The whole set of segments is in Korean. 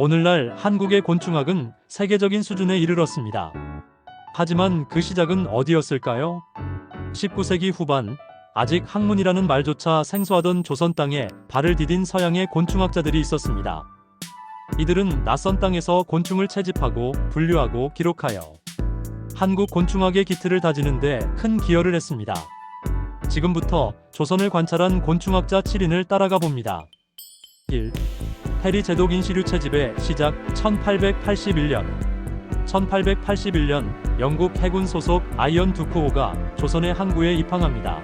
오늘날 한국의 곤충학은 세계적인 수준에 이르렀습니다. 하지만 그 시작은 어디였을까요? 19세기 후반 아직 학문이라는 말조차 생소하던 조선 땅에 발을 디딘 서양의 곤충학자들이 있었습니다. 이들은 낯선 땅에서 곤충을 채집하고 분류하고 기록하여 한국 곤충학의 기틀을 다지는데 큰 기여를 했습니다. 지금부터 조선을 관찰한 곤충학자 7인을 따라가 봅니다. 1. 페리 제독 인시류 채집의 시작 1881년 1881년 영국 해군 소속 아이언 두크호가 조선의 항구에 입항합니다.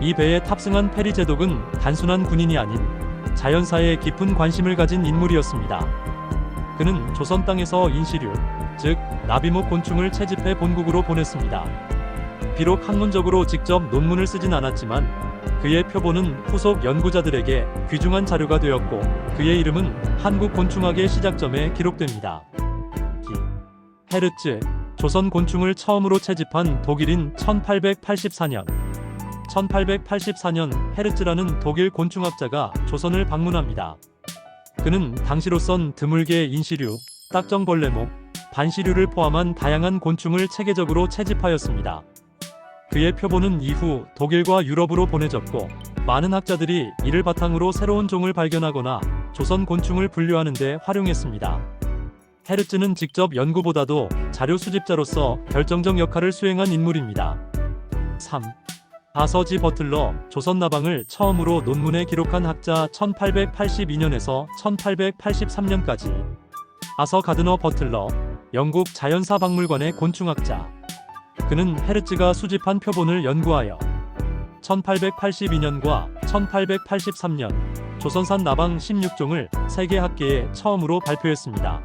이 배에 탑승한 페리 제독은 단순한 군인이 아닌 자연사에 깊은 관심을 가진 인물이었습니다. 그는 조선 땅에서 인시류, 즉 나비목 곤충을 채집해 본국으로 보냈습니다. 비록 학문적으로 직접 논문을 쓰진 않았지만 그의 표본은 후속 연구자들에게 귀중한 자료가 되었고 그의 이름은 한국 곤충학의 시작점에 기록됩니다. 기. 헤르츠 조선 곤충을 처음으로 채집한 독일인 1884년 1884년 헤르츠라는 독일 곤충학자가 조선을 방문합니다. 그는 당시로선 드물게 인시류, 딱정벌레목, 반시류를 포함한 다양한 곤충을 체계적으로 채집하였습니다. 그의 표본은 이후 독일과 유럽으로 보내졌고 많은 학자들이 이를 바탕으로 새로운 종을 발견하거나 조선 곤충을 분류하는 데 활용했습니다. 헤르츠는 직접 연구보다도 자료 수집자로서 결정적 역할을 수행한 인물입니다. 3. 바서지 버틀러 조선 나방을 처음으로 논문에 기록한 학자 1882년에서 1883년까지 아서 가드너 버틀러 영국 자연사 박물관의 곤충학자 그는 헤르츠가 수집한 표본을 연구하여 1882년과 1883년 조선산 나방 16종을 세계 학계에 처음으로 발표했습니다.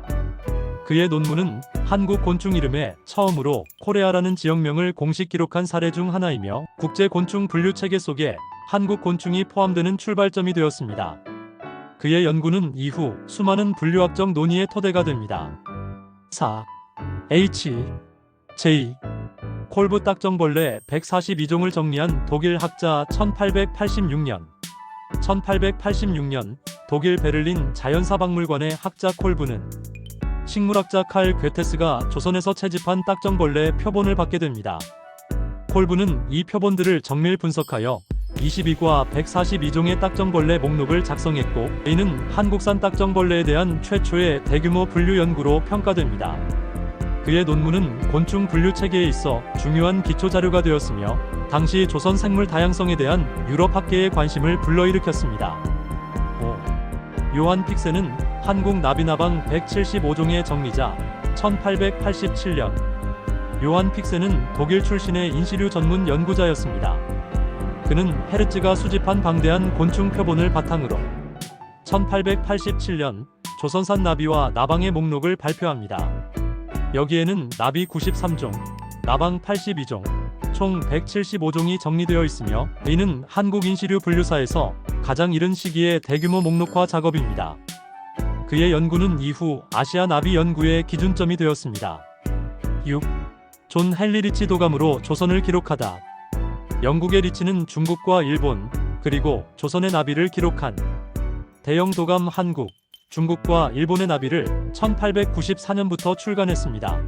그의 논문은 한국 곤충 이름에 처음으로 코레아라는 지역명을 공식 기록한 사례 중 하나이며 국제 곤충 분류 체계 속에 한국 곤충이 포함되는 출발점이 되었습니다. 그의 연구는 이후 수많은 분류학적 논의의 토대가 됩니다. 4. H. J. 콜브 딱정벌레 142종을 정리한 독일 학자 1886년 1886년 독일 베를린 자연사박물관의 학자 콜브는 식물학자 칼 괴테스가 조선에서 채집한 딱정벌레 표본을 받게 됩니다. 콜브는 이 표본들을 정밀 분석하여 22과 142종의 딱정벌레 목록을 작성했고 이는 한국산 딱정벌레에 대한 최초의 대규모 분류 연구로 평가됩니다. 그의 논문은 곤충 분류 체계에 있어 중요한 기초 자료가 되었으며 당시 조선 생물 다양성에 대한 유럽 학계의 관심을 불러일으켰습니다. 5. 요한 픽세는 한국 나비나방 175종의 정리자 1887년 요한 픽세는 독일 출신의 인시류 전문 연구자였습니다. 그는 헤르츠가 수집한 방대한 곤충 표본을 바탕으로 1887년 조선산 나비와 나방의 목록을 발표합니다. 여기에는 나비 93종, 나방 82종, 총 175종이 정리되어 있으며 이는 한국 인시류 분류사에서 가장 이른 시기의 대규모 목록화 작업입니다. 그의 연구는 이후 아시아 나비 연구의 기준점이 되었습니다. 6. 존 헨리 리치 도감으로 조선을 기록하다. 영국의 리치는 중국과 일본, 그리고 조선의 나비를 기록한 대영 도감 한국, 중국과 일본의 나비를 1894년부터 출간했습니다.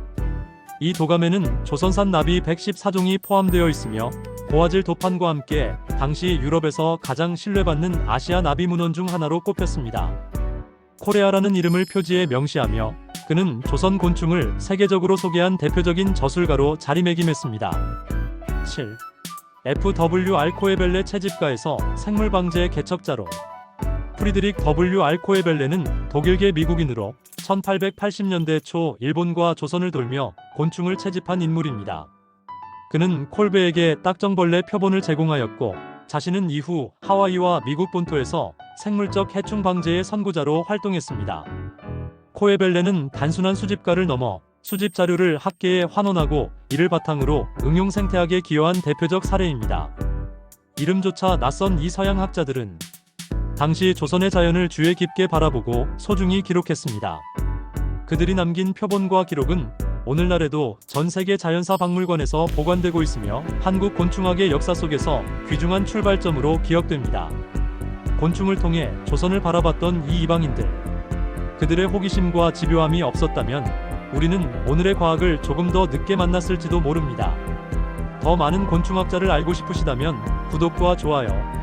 이 도감에는 조선산 나비 114종이 포함되어 있으며 고화질 도판과 함께 당시 유럽에서 가장 신뢰받는 아시아 나비 문헌 중 하나로 꼽혔습니다. 코레아라는 이름을 표지에 명시하며 그는 조선 곤충을 세계적으로 소개한 대표적인 저술가로 자리매김했습니다. 7. F.W. 알코에벨레 채집가에서 생물방제 개척자로 프리드릭 W. 알코에벨레는 독일계 미국인으로 1880년대 초 일본과 조선을 돌며 곤충을 채집한 인물입니다. 그는 콜베에게 딱정벌레 표본을 제공하였고 자신은 이후 하와이와 미국 본토에서 생물적 해충 방제의 선구자로 활동했습니다. 코에벨레는 단순한 수집가를 넘어 수집 자료를 학계에 환원하고 이를 바탕으로 응용 생태학에 기여한 대표적 사례입니다. 이름조차 낯선 이 서양 학자들은 당시 조선의 자연을 주의 깊게 바라보고 소중히 기록했습니다. 그들이 남긴 표본과 기록은 오늘날에도 전 세계 자연사 박물관에서 보관되고 있으며 한국 곤충학의 역사 속에서 귀중한 출발점으로 기억됩니다. 곤충을 통해 조선을 바라봤던 이 이방인들. 그들의 호기심과 집요함이 없었다면 우리는 오늘의 과학을 조금 더 늦게 만났을지도 모릅니다. 더 많은 곤충학자를 알고 싶으시다면 구독과 좋아요,